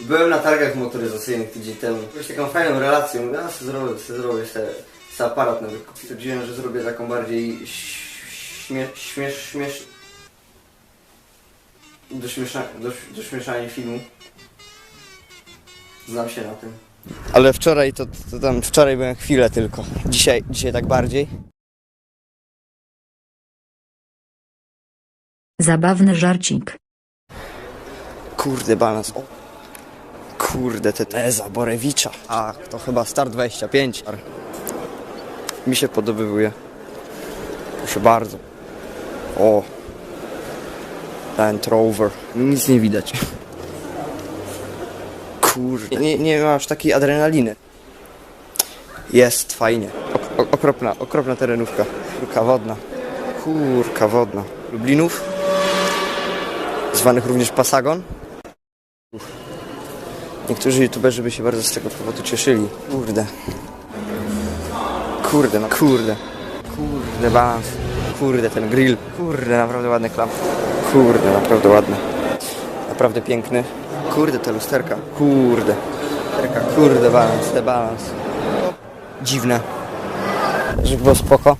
Byłem na targach motoryzacyjnych tydzień temu. Byłeś taką fajną relacją. Mówię, a sobie zrobię, sobie zrobię sobie, sobie aparat nowy. Stwierdziłem, że zrobię taką bardziej śmie, śmiesz, śmiesz... Do, śmiesza, do, do śmieszania filmu. Znam się na tym. Ale wczoraj to, to tam, wczoraj byłem chwilę tylko. Dzisiaj, dzisiaj tak bardziej. Zabawny żarcik. Kurde, balans. O. Kurde, te teza Borewicza. A, to chyba Star 25. Mi się podobywuje. Proszę bardzo. O. Land Rover. Nic nie widać. Kurde. Nie, nie ma aż takiej adrenaliny. Jest fajnie. Ok- ok- okropna, okropna terenówka. Kurka wodna. Kurka wodna. Lublinów. Zwanych również Pasagon. Niektórzy youtuberzy by się bardzo z tego powodu cieszyli. Kurde. Kurde, no kurde. Kurde, balans. Kurde, ten grill. Kurde, naprawdę ładny klamp. Kurde, naprawdę ładny. Naprawdę piękny. Kurde, te lusterka. Kurde. Lusterka, kurde, balans, te balans. Dziwne. Żeby było spoko.